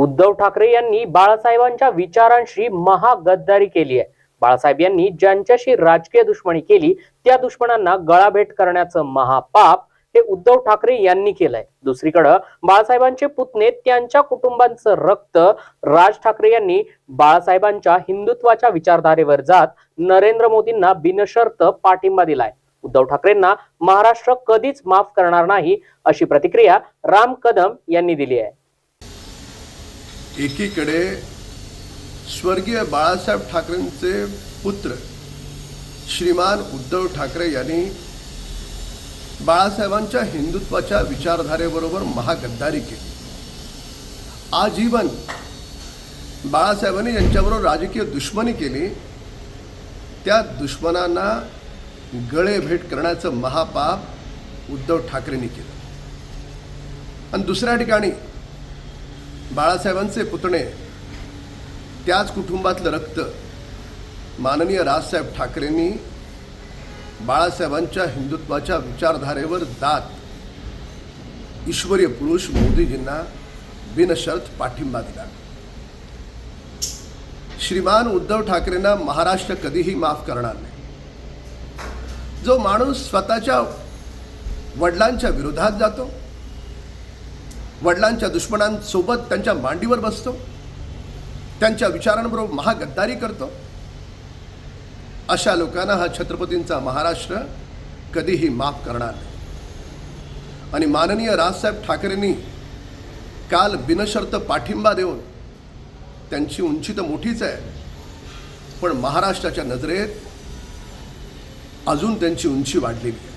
उद्धव ठाकरे यांनी बाळासाहेबांच्या विचारांशी महागद्दारी केली आहे. बाळासाहेब यांनी ज्यांच्याशी राजकीय दुश्मनी केली त्या दुश्मनांना गळाभेट करण्याचं महापाप हे उद्धव ठाकरे यांनी केलंय. दुसरीकडं बाळासाहेबांचे पुतणे त्यांच्या कुटुंबांचं रक्त राज ठाकरे यांनी बाळासाहेबांच्या हिंदुत्वाच्या विचारधारेवर जात नरेंद्र मोदींना बिनशर्त पाठिंबा दिलाय. उद्धव ठाकरेंना महाराष्ट्र कधीच माफ करणार नाही अशी प्रतिक्रिया राम कदम यांनी दिली आहे. एकीकडे स्वर्गीय बाळासाहेब ठाकरेंचे पुत्र श्रीमान उद्धव ठाकरे यांनी बाळासाहेबांच्या हिंदुत्वाच्या विचारधारेबरोबर महागद्दारी केली. आजीवन बाळासाहेबांनी यांच्याबरोबर राजकीय दुश्मनी केली. त्या दुश्मनांना गळे भेट करण्याचं महापाप उद्धव ठाकरेंनी केलं. आणि दुसऱ्या ठिकाणी बाळासाहेबांचे पुतणे त्याच कुटुंबातलं रक्त. माननीय राजसाहेब ठाकरेंनी बाळासाहेबांच्या हिंदुत्वाच्या विचारधारेवर दात. ईश्वरीय पुरुष मोदीजींना बिनशर्त पाठिंबा दिला. श्रीमान उद्धव ठाकरेंना महाराष्ट्र कधीही माफ करणार नाही. जो माणूस स्वतःच्या वडिलांच्या विरोधात जातो वडिलांच्या दुश्मनांसोबत त्यांच्या मांडीवर बसतो. त्यांच्या विचारांबरोबर महागद्दारी करतो. अशा लोकांना हा छत्रपतींचा महाराष्ट्र कधीही माफ करणार नाही. आणि माननीय राजसाहेब ठाकरेंनी काल बिनशर्त पाठिंबा देऊन त्यांची उंची तर मोठीच आहे पण महाराष्ट्राच्या नजरेत अजून त्यांची उंची वाढलेली आहे.